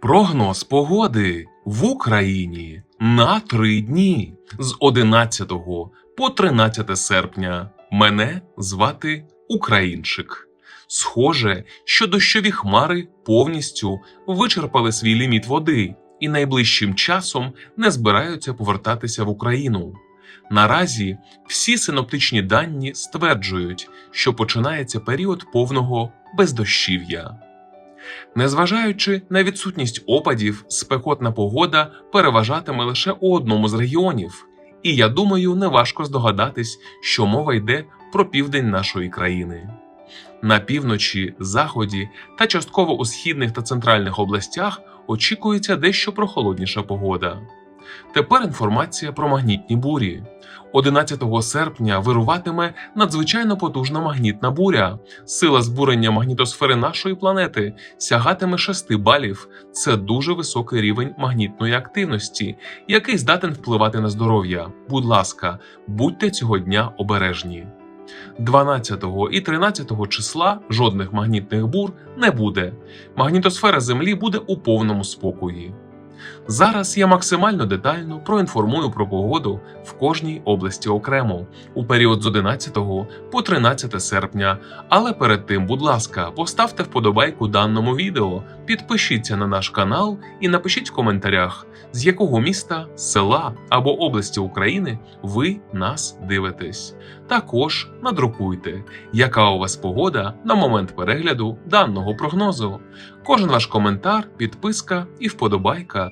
Прогноз погоди в Україні на три дні з 11 по 13 серпня. Мене звати Українчик. Схоже, що дощові хмари повністю вичерпали свій ліміт води і найближчим часом не збираються повертатися в Україну. Наразі всі синоптичні дані стверджують, що починається період повного бездощів'я. Незважаючи на відсутність опадів, спекотна погода переважатиме лише у одному з регіонів, і я думаю, неважко здогадатись, що мова йде про південь нашої країни. На півночі, заході та частково у східних та центральних областях очікується дещо прохолодніша погода. Тепер інформація про магнітні бурі. 11 серпня вируватиме надзвичайно потужна магнітна буря. Сила збурення магнітосфери нашої планети сягатиме 6 балів. Це дуже високий рівень магнітної активності, який здатен впливати на здоров'я. Будь ласка, будьте цього дня обережні. 12 і 13 числа жодних магнітних бур не буде. Магнітосфера Землі буде у повному спокої. Зараз я максимально детально проінформую про погоду в кожній області окремо у період з 11 по 13 серпня. Але перед тим, будь ласка, поставте вподобайку даному відео, підпишіться на наш канал і напишіть в коментарях, з якого міста, села або області України ви нас дивитесь. Також надрукуйте, яка у вас погода на момент перегляду даного прогнозу. Кожен ваш коментар, підписка і вподобайка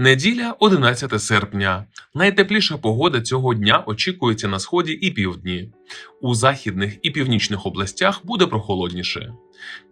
Неділя 11 серпня. Найтепліша погода цього дня очікується на сході і півдні. У західних і північних областях буде прохолодніше.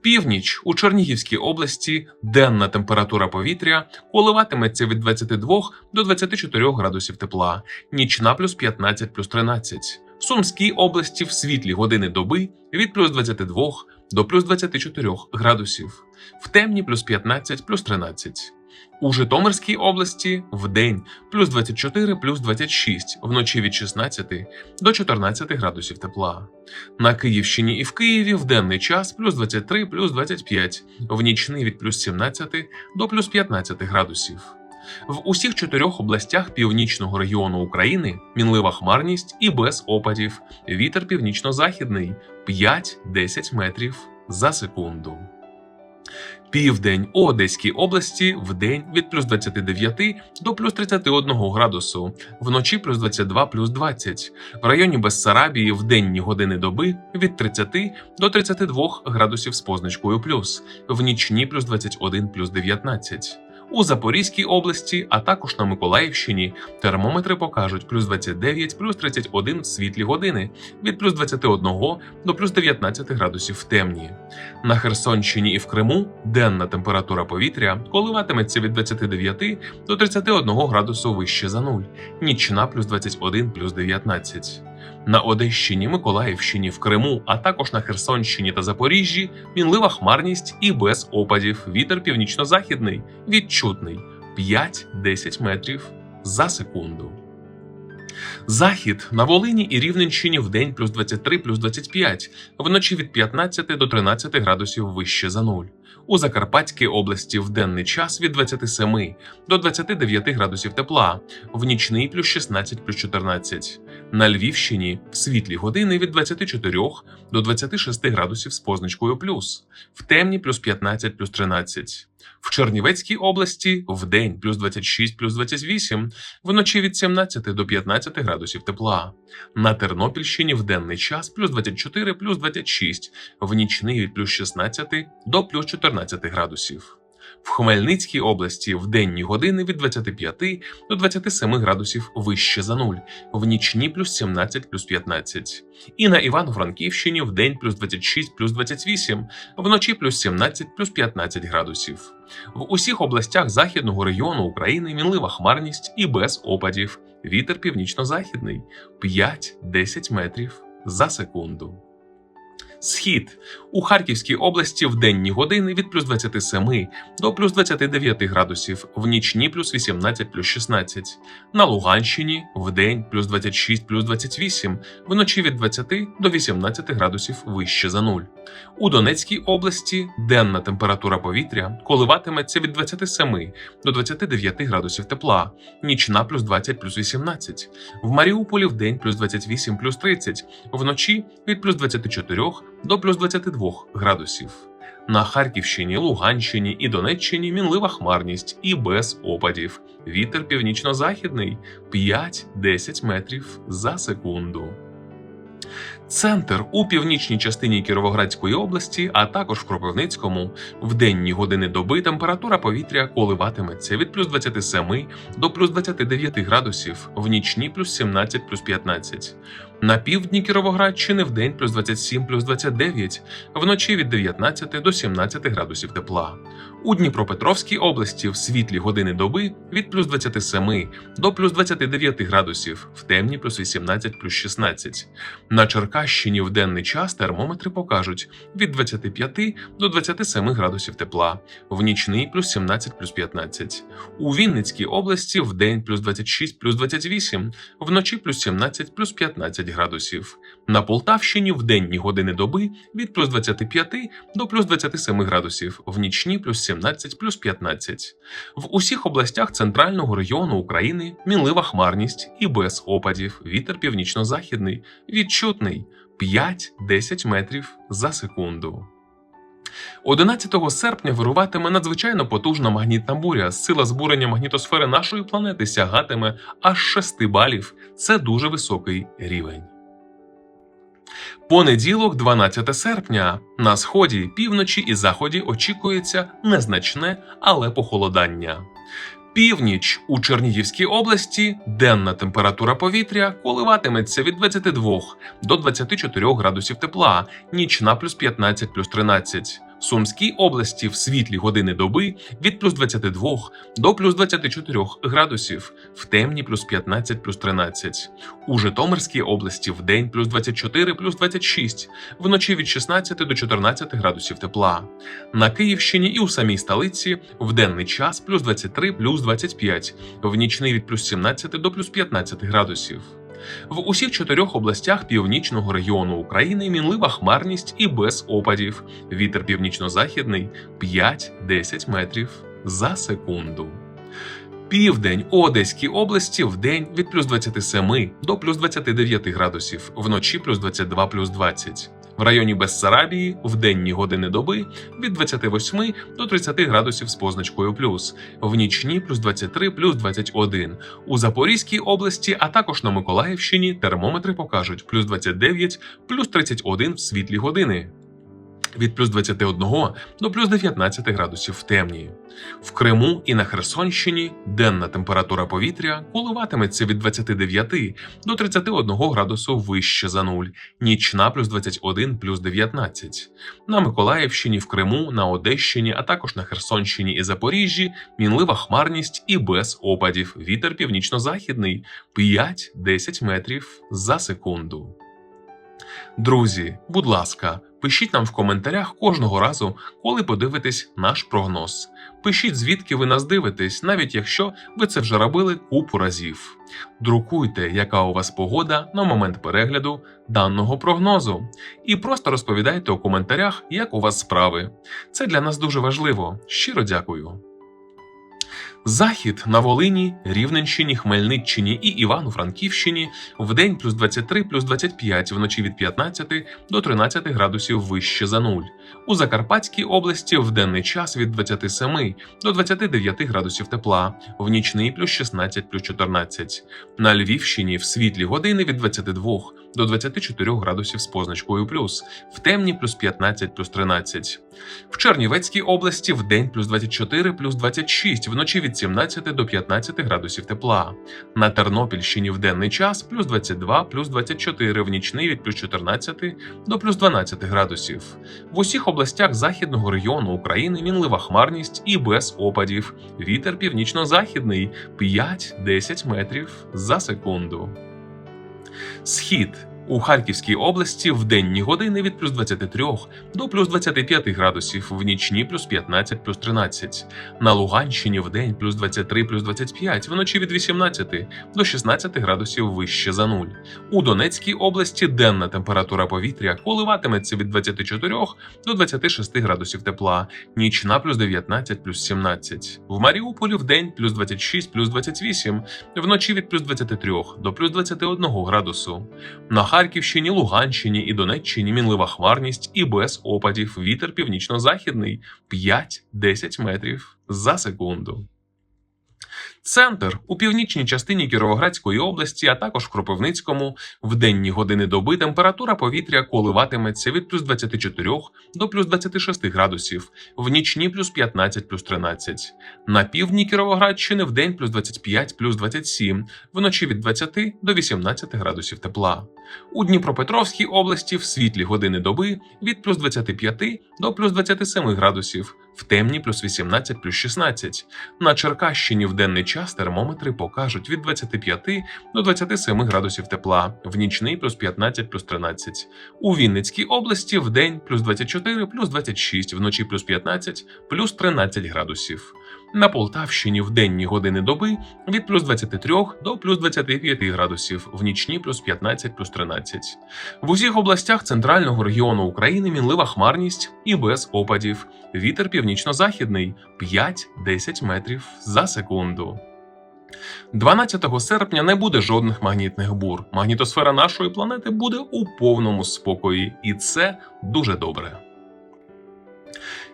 Північ у Чернігівській області денна температура повітря коливатиметься від 22 до 24 градусів тепла, нічна плюс 15 плюс 13. В Сумській області в світлі години доби від плюс 22 до плюс 24 градусів, в темні плюс 15 плюс 13. У Житомирській області в день плюс 24 плюс 26, вночі від 16 до 14 градусів тепла. На Київщині і в Києві в денний час плюс 23 плюс 25, в нічний від плюс 17 до плюс 15 градусів. В усіх чотирьох областях північного регіону України мінлива хмарність і без опадів. Вітер північно-західний 5-10 метрів за секунду. Південь Одеській області в день від плюс 29 до плюс 31 градусу, вночі плюс 22 плюс 20. В районі Бессарабії в денні години доби від 30 до 32 градусів з позначкою плюс, в нічні плюс 21 плюс 19. У Запорізькій області, а також на Миколаївщині, термометри покажуть плюс 29, плюс 31 в світлі години, від плюс 21 до плюс 19 градусів в темні. На Херсонщині і в Криму денна температура повітря коливатиметься від 29 до 31 градусу вище за нуль, нічна плюс 21 плюс 19. На Одещині, Миколаївщині, в Криму, а також на Херсонщині та Запоріжжі мінлива хмарність і без опадів. Вітер північно-західний, відчутний 5-10 метрів за секунду. Захід на Волині і Рівненщині в день плюс 23 плюс 25, вночі від 15 до 13 градусів вище за нуль. У Закарпатській області в денний час від 27 до 29 градусів тепла, в нічний плюс 16 плюс 14. На Львівщині в світлі години від 24 до 26 градусів з позначкою плюс, в темні плюс 15 плюс 13. В Чернівецькій області в день плюс 26 плюс 28, вночі від 17 до 15 градусів тепла. На Тернопільщині в денний час плюс 24 плюс 26, в нічний від плюс 16 до плюс 14 градусів. В Хмельницькій області в денні години від 25 до 27 градусів вище за нуль, в нічні плюс 17 плюс 15. І на Івано-Франківщині в день плюс 26 плюс 28, вночі плюс 17 плюс 15 градусів. В усіх областях західного регіону України мінлива хмарність і без опадів. Вітер північно-західний 5-10 метрів за секунду. Схід у Харківській області в денні години від плюс 27 до плюс 29 градусів, в нічні плюс 18 плюс 16. На Луганщині в день плюс 26 плюс 28, вночі від 20 до 18 градусів вище за нуль. У Донецькій області денна температура повітря коливатиметься від 27 до 29 градусів тепла, нічна плюс 20 плюс 18. В Маріуполі в день плюс 28 плюс 30, вночі від плюс 24 до плюс 22 градусів. На Харківщині, Луганщині і Донеччині мінлива хмарність і без опадів. Вітер північно-західний 5-10 метрів за секунду. Центр у північній частині Кіровоградської області, а також в Кропивницькому, в денні години доби температура повітря коливатиметься від плюс 27 до плюс 29 градусів, в нічні плюс 17 плюс 15. На півдні Кіровоградщини в день плюс 27 плюс 29, вночі від 19 до 17 градусів тепла. У Дніпропетровській області в світлі години доби від плюс 27 до плюс 29 градусів, в темні плюс 18 плюс 16. На Черкащині в денний час термометри покажуть від 25 до 27 градусів тепла, в нічний плюс 17 плюс 15. У Вінницькій області в день плюс 26 плюс 28, вночі плюс 17 плюс 15 градусів. На Полтавщині в денні години доби від плюс 25 до плюс 27 градусів, в нічні плюс 17 плюс 15. В усіх областях центрального регіону України мінлива хмарність і без опадів. Вітер північно-західний, відчутний 5-10 метрів за секунду. 11 серпня вируватиме надзвичайно потужна магнітна буря. Сила збурення магнітосфери нашої планети сягатиме аж 6 балів. Це дуже високий рівень. Понеділок, 12 серпня. На сході, півночі і заході очікується незначне, але похолодання. Північ у Чернігівській області денна температура повітря коливатиметься від 22 до 24 градусів тепла, нічна плюс 15 плюс 13. Сумській області в світлі години доби від плюс 22 до плюс 24 градусів, в темні плюс 15 плюс 13. У Житомирській області в день плюс 24 плюс 26, вночі від 16 до 14 градусів тепла. На Київщині і у самій столиці в денний час плюс 23 плюс 25, в нічний від плюс 17 до плюс 15 градусів. В усіх чотирьох областях північного регіону України мінлива хмарність і без опадів. Вітер північно-західний 5-10 метрів за секунду. Південь Одеській області в день від плюс 27 до плюс 29 градусів, вночі плюс 22 плюс 20. В районі Бессарабії в денні години доби від 28 до 30 градусів з позначкою плюс, в нічні плюс 23 плюс 21. У Запорізькій області, а також на Миколаївщині термометри покажуть плюс 29 плюс 31 в світлі години. Від плюс 21 до плюс 19 градусів в темні. В Криму і на Херсонщині денна температура повітря коливатиметься від 29 до 31 градусу вище за нуль, нічна плюс 21 плюс 19. На Миколаївщині, в Криму, на Одещині, а також на Херсонщині і Запоріжжі мінлива хмарність і без опадів. Вітер північно-західний 5-10 метрів за секунду. Друзі, будь ласка, пишіть нам в коментарях кожного разу, коли подивитесь наш прогноз. Пишіть, звідки ви нас дивитесь, навіть якщо ви це вже робили купу разів. Друкуйте, яка у вас погода на момент перегляду даного прогнозу. І просто розповідайте у коментарях, як у вас справи. Це для нас дуже важливо. Щиро дякую. Захід на Волині, Рівненщині, Хмельниччині і Івано-Франківщині в день плюс 23 плюс 25, вночі від 15 до 13 градусів вище за нуль. У Закарпатській області в денний час від 27 до 29 градусів тепла, в нічний плюс 16 плюс 14. На Львівщині в світлі години від 22 до 24 градусів з позначкою плюс, в темні плюс 15 плюс 13. В Чернівецькій області в день плюс 24 плюс 26, вночі від 17 до 15 градусів тепла. На Тернопільщині в денний час плюс 22 плюс 24, в нічний від плюс 14 до плюс 12 градусів. В усіх областях західного регіону України мінлива хмарність і без опадів. Вітер північно-західний 5-10 метрів за секунду. Схід У Харківській області в денні години від плюс 23 до плюс 25 градусів, в нічні плюс 15 плюс 13. На Луганщині в день плюс 23 плюс 25, вночі від 18 до 16 градусів вище за нуль. У Донецькій області денна температура повітря коливатиметься від 24 до 26 градусів тепла, нічна плюс 19 плюс 17. В Маріуполі в день плюс 26 плюс 28, вночі від плюс 23 до плюс 21 градусу. На Харківщині, Луганщині і Донеччині мінлива хмарність і без опадів вітер північно-західний 5-10 метрів за секунду. Центр у північній частині Кіровоградської області, а також в Кропивницькому, в денні години доби температура повітря коливатиметься від плюс 24 до плюс 26 градусів, в нічні плюс 15 плюс 13. На півдні Кіровоградщини в день плюс 25 плюс 27, вночі від 20 до 18 градусів тепла. У Дніпропетровській області в світлі години доби від плюс 25 до плюс 27 градусів, в темні плюс 18 плюс 16. На Черкащині в денний час термометри покажуть від 25 до 27 градусів тепла, в нічний плюс 15 плюс 13. У Вінницькій області в день плюс 24 плюс 26, вночі плюс 15 плюс 13 градусів. На Полтавщині в денні години доби від плюс 23 до плюс 25 градусів, в нічні плюс 15 плюс 13. В усіх областях центрального регіону України мінлива хмарність і без опадів. Вітер північно-західний 5-10 метрів за секунду. 12 серпня не буде жодних магнітних бур. Магнітосфера нашої планети буде у повному спокої, і це дуже добре.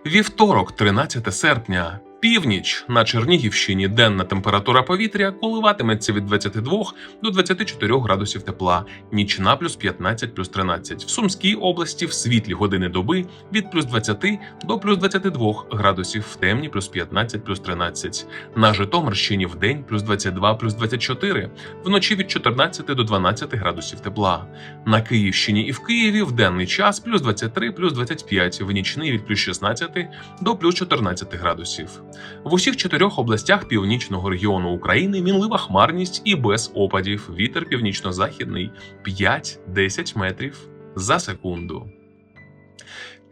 Вівторок, 13 серпня. Північ на Чернігівщині денна температура повітря коливатиметься від 22 до 24 градусів тепла, нічна плюс 15 плюс 13. В Сумській області в світлі години доби від плюс 20 до плюс 22 градусів, в темні плюс 15 плюс 13. На Житомирщині в день плюс 22 плюс 24, вночі від 14 до 12 градусів тепла. На Київщині і в Києві в денний час плюс 23 плюс 25, в нічний від плюс 16 до плюс 14 градусів. В усіх чотирьох областях північного регіону України мінлива хмарність і без опадів. Вітер північно-західний 5-10 метрів за секунду.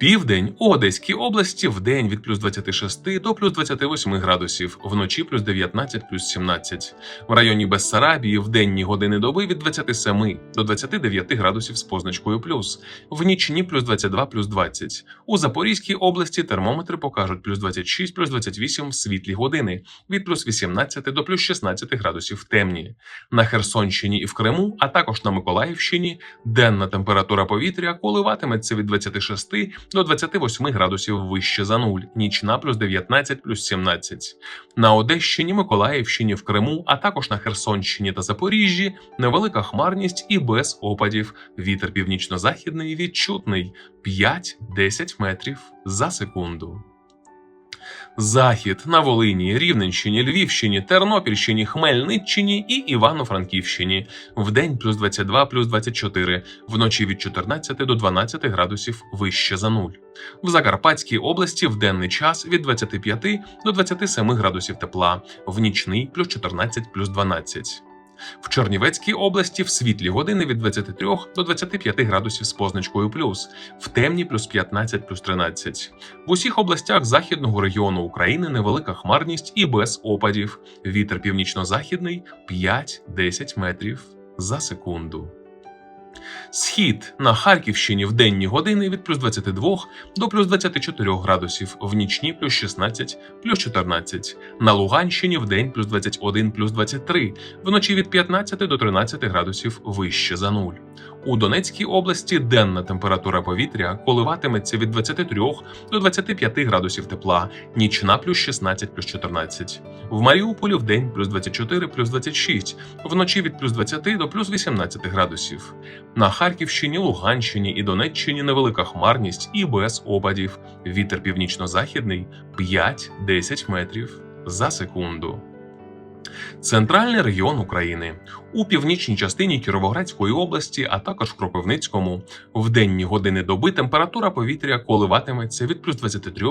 Південь у Одеській області в день від плюс 26 до плюс 28 градусів, вночі плюс 19 плюс 17. В районі Бессарабії в денні години доби від 27 до 29 градусів з позначкою плюс, в нічні плюс 22 плюс 20. У Запорізькій області термометри покажуть плюс 26 плюс 28 в світлі години, від плюс 18 до плюс 16 градусів в темні. На Херсонщині і в Криму, а також на Миколаївщині, денна температура повітря коливатиметься від 26 до 28 градусів вище за нуль, нічна плюс 19 плюс 17. На Одещині, Миколаївщині, в Криму, а також на Херсонщині та Запоріжжі невелика хмарність і без опадів. Вітер північно-західний відчутний 5-10 метрів за секунду. Захід на Волині, Рівненщині, Львівщині, Тернопільщині, Хмельниччині і Івано-Франківщині. Вдень плюс 22, плюс 24, вночі від 14 до 12 градусів вище за нуль. В Закарпатській області в денний час від 25 до 27 градусів тепла, в нічний плюс 14, плюс 12. В Чернівецькій області в світлі години від 23 до 25 градусів з позначкою плюс, в темні плюс 15 плюс 13. В усіх областях західного регіону України невелика хмарність і без опадів. Вітер північно-західний 5-10 метрів за секунду. Схід на Харківщині в денні години від плюс 22 до плюс 24 градусів, в нічні плюс 16, плюс 14. На Луганщині в день плюс 21, плюс 23, вночі від 15 до 13 градусів вище за нуль. У Донецькій області денна температура повітря коливатиметься від 23 до 25 градусів тепла, нічна плюс 16 плюс 14. В Маріуполі в день плюс 24 плюс 26, вночі від плюс 20 до плюс 18 градусів. На Харківщині, Луганщині і Донеччині невелика хмарність і без опадів. Вітер північно-західний 5-10 метрів за секунду. Центральний регіон України у північній частині Кіровоградської області, а також Кропивницькому, в денні години доби температура повітря коливатиметься від плюс 23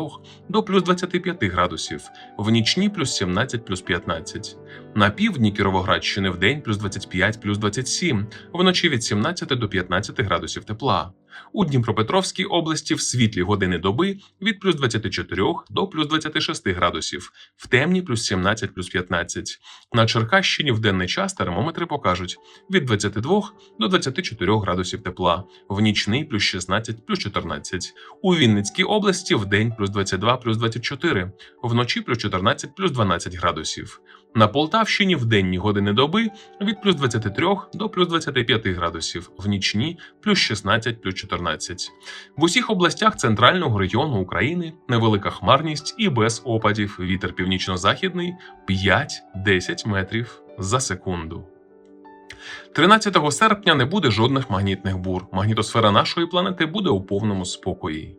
до плюс 25 градусів, в нічні плюс 17 плюс 15. На півдні Кіровоградщини в день плюс 25 плюс 27, вночі від 17 до 15 градусів тепла. У Дніпропетровській області в світлі години доби від плюс 24 до плюс 26 градусів, в темні плюс 17 плюс 15. На Черкащині в денний час термометри покажуть від 22 до 24 градусів тепла, в нічний плюс 16 плюс 14. У Вінницькій області в день плюс 22 плюс 24, вночі плюс 14 плюс 12 градусів. На Полтавщині в денні години доби від плюс 23 до плюс 25 градусів, в нічні плюс 16 плюс 14. В усіх областях центрального регіону України невелика хмарність і без опадів. Вітер північно-західний 5-10 метрів за секунду. 13 серпня не буде жодних магнітних бур. Магнітосфера нашої планети буде у повному спокої.